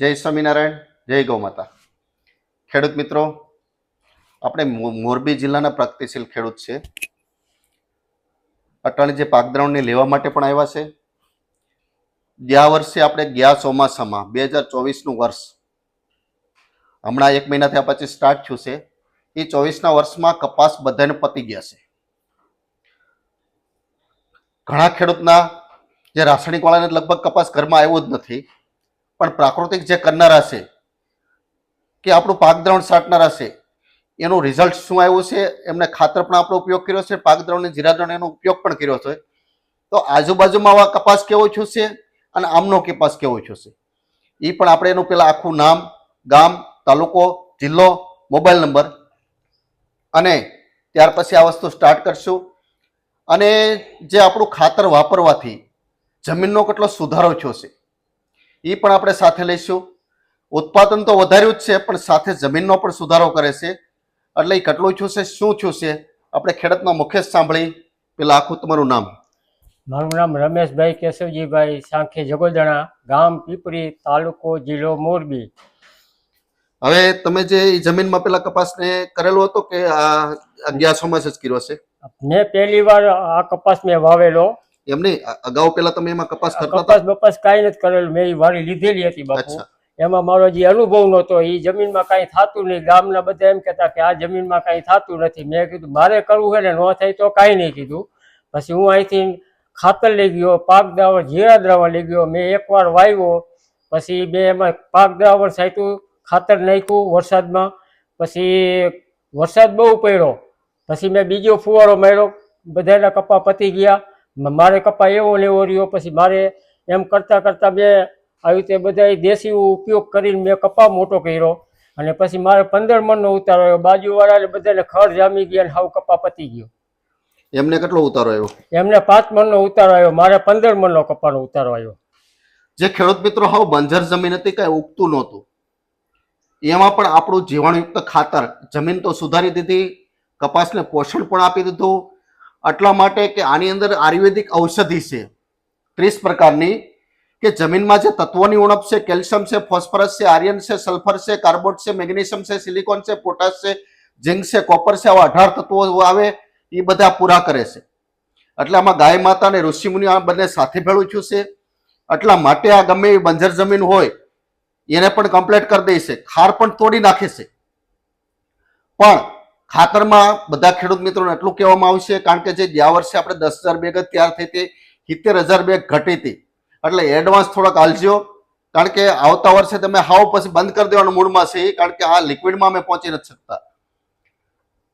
જય સ્વામિનારાયણ, જય ગૌ માતા. ખેડૂત મિત્રો, આપણે મોરબી જિલ્લાના પ્રગતિશીલ ખેડૂત છે. અટાણી જે પાકદ્રાવણને લેવા માટે પણ આવ્યા છે. ગયા વર્ષે આપણે ગયા ચોમાસામાં, બે હજાર ચોવીસનું વર્ષ, હમણાં એક મહિના થયા પછી સ્ટાર્ટ થયું છે. એ ચોવીસના વર્ષમાં કપાસ બધાને પતી ગયા છે. ઘણા ખેડૂતના જે રાસાયણિક વાળાને લગભગ કપાસ ઘરમાં આવ્યો જ નથી. પણ પ્રાકૃતિક જે કરનારા છે, કે આપણું પાકદ્રવણ સાટનારા છે, એનું રિઝલ્ટ શું આવ્યું છે, એમને ખાતર પણ આપણો ઉપયોગ કર્યો છે પાક દ્રાવણ અને જીરા એનો ઉપયોગ પણ કર્યો છે. તો આજુબાજુમાં આવા કપાસ કેવો થયું અને આમનો કપાસ કેવો થયો એ પણ આપણે એનું પેલા આખું નામ, ગામ, તાલુકો, જિલ્લો, મોબાઈલ નંબર અને ત્યાર પછી આ વસ્તુ સ્ટાર્ટ કરશું. અને જે આપણું ખાતર વાપરવાથી જમીનનો કેટલો સુધારો થયો છે એ પણ આપણે સાથે લઈશું. ઉત્પાદન તો વધાર્યું જ છે પણ સાથે જમીનનો પણ સુધારો કરે છે. એટલે એ કેટલું થયું છે શું થયું છે આપણે ખેડૂતનો મુખ્ય સાંભળી. પેલા આખું તમારું નામ. મારું નામ રમેશભાઈ કેશવજીભાઈ સાંખી જગોદણા ગામ પીપરી તાલુકો જિલ્લો મોરબી. હવે તમે જે જમીનમાં પેલા કપાસને કરેલો હતો કે આ અગિયારસો માં જ કર્યો છે મેં પહેલી વાર આ કપાસ મેં વાવેલો. એમ નહીં? અગાઉ પેલા તમે એમાં કપાસ કરતા હતા? કપાસ બપાસ કાંઈ નથી કરેલું. મેં વાળી લીધેલી હતી બાપુ. એમાં મારો જે અનુભવ નહોતો એ જમીનમાં કાંઈ થતું નહીં. ગામના બધા એમ કહેતા કે આ જમીનમાં કાંઈ થતું નથી. મેં કીધું મારે કરવું છે ને ન થાય તો કાંઈ નહીં કીધું. પછી હું અહીંથી ખાતર લઈ ગયો પાક દ્રાવણ જીરા દ્રાવણ લઈ ગયો. મેં એકવાર વાવ્યો. પછી મેં એમાં પાક દ્રાવણ સાચું ખાતર નાખ્યું વરસાદમાં. પછી વરસાદ બહુ પડ્યો. પછી મેં બીજો ફુવારો માર્યો. બધાના કપા પતી ગયા. મારે કપા એવો લેવો રહ્યો. પછી મારે એમ કરતાં કરતાં મેં આવી રીતે બધા દેશી ઉપયોગ કરીને મેં કપા મોટો કર્યો. અને પછી મારે પંદર મણનો ઉતારો આવ્યો. બાજુવાળાને બધાને ખર જામી ગયા અને હાવ કપા પતી ગયો. એમને કેટલો ઉતારો આવ્યો? એમને પાંચ મણનો ઉતારો આવ્યો. મારે પંદર મણનો કપાનો ઉતારો આવ્યો. જે ખેડૂત મિત્રો હાવ બંજર જમીન હતી કાંઈ ઉગતું નહોતું. એમાં પણ આપણું જીવાણુયુક્ત ખાતર જમીન તો સુધારી દીધી કપાસને પોષણ પણ આપી દીધું એટલા માટે કે આની અંદર આયુર્વેદિક ઔષધિ છે. ત્રીસ પ્રકારની કે જમીનમાં જે તત્વોની ઉણપ છે, કેલ્શિયમ છે, ફોસ્ફરસ છે આર્યન છે, સલ્ફર છે, કાર્બોટ છે, મેગ્નેશિયમ છે, સિલિકોન છે, પોટાશ છે, ઝિંક છે, કોપર છે, આવા અઢાર તત્વો આવે એ બધા પૂરા કરે છે. એટલે આમાં ગાય માતા અને ઋષિમુનિ આ બંને સાથે ભેળું થયું છે. એટલા માટે આ ગમે એવી બંજર જમીન હોય, એને પણ કમ્પ્લીટ કરી દે છે. ખાર પણ તોડી નાખે છે. પણ ખાતરમાં બધા ખેડૂત મિત્રોને એટલું કહેવામાં આવશે, કારણ કે જે ગયા વર્ષે આપણે દસ હજાર બેગ જ તૈયાર થઈ હતી, સિત્તેર હજાર બેગ ઘટી હતી. એટલે એડવાન્સ થોડાક હાલજો, કારણ કે આવતા વર્ષે તમે હાવ પછી બંધ કરી દેવાનું મૂડમાં છે કારણ કે આ લિક્વિડમાં અમે પહોંચી નથી શકતા.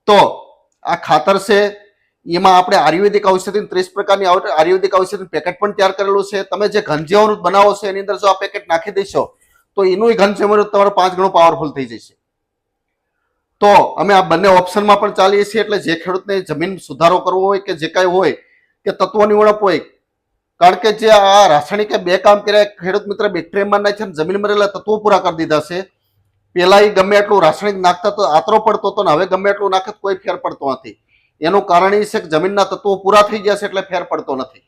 તો આ ખાતર છે, એમાં આપણે આયુર્વેદિક ઔષધિની ત્રીસ પ્રકારની આયુ- આયુર્વેદિક ઔષધિનું પેકેટ પણ તૈયાર કરેલું છે. તમે જે ઘનજીવામૃત બનાવો છો, એની અંદર જો આ પેકેટ નાખી દેશો તો એનું ઘનજીવામૃત તમારો પાંચ ગણું પાવરફુલ થઈ જશે. તો અમે આ બંને ઓપ્શનમાં પણ ચાલીએ છીએ એટલે જે ખેડૂતને જમીન સુધારો કરવો હોય કે જે કાંઈ હોય કે તત્વોની ઉણપ હોય, કારણ કે જે આ રાસાયણિક બે કામ કર્યા ખેડૂત મિત્ર બેક્ટેરિયામાં નાખે અને જમીનમાં રહેલા તત્વો પૂરા કરી દીધા છે. પહેલાં એ ગમે એટલું રાસાયણિક નાખતા તો આતરો પડતો હતો ને હવે ગમે એટલું નાખે કોઈ ફેર પડતો નથી. એનું કારણ એ છે કે જમીનના તત્વો પૂરા થઈ ગયા છે એટલે ફેર પડતો નથી.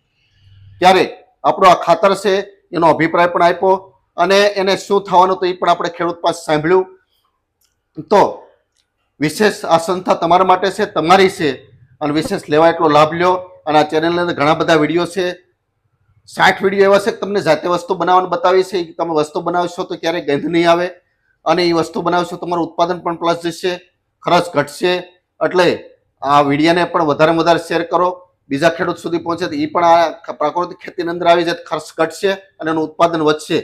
ત્યારે આપણો આ ખાતર છે, એનો અભિપ્રાય પણ આપ્યો અને એને શું થવાનું તો એ પણ આપણે ખેડૂત પાસે સાંભળ્યું. તો વિશેષ આ સંસ્થા તમારા માટે છે, તમારી છે. અને વિશેષ લેવા એટલો લાભ લ્યો. અને આ ચેનલની અંદર ઘણા બધા વીડિયો છે. સાઠ વીડિયો એવા છે કે તમને જાતે વસ્તુ બનાવવાનું બતાવી છે. તમે વસ્તુ બનાવશો તો ક્યારેય ગંધ નહીં આવે. અને એ વસ્તુ બનાવશો તમારું ઉત્પાદન પણ પ્લસ જશે. ખર્ચ ઘટશે. એટલે આ વિડીયાને પણ વધારે વધારે શેર કરો. બીજા ખેડૂત સુધી પહોંચે તો એ પણ આ પ્રાકૃતિક ખેતીની અંદર આવી જાય ખર્ચ ઘટશે અને એનું ઉત્પાદન વધશે.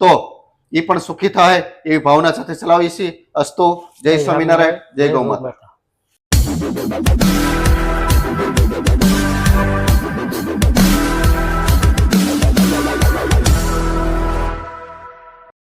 તો એ પણ સુખી થાય એવી ભાવના સાથે ચલાવીએ છીએ. અસ્તો જય સ્વામિનારાયણ જય ગૌ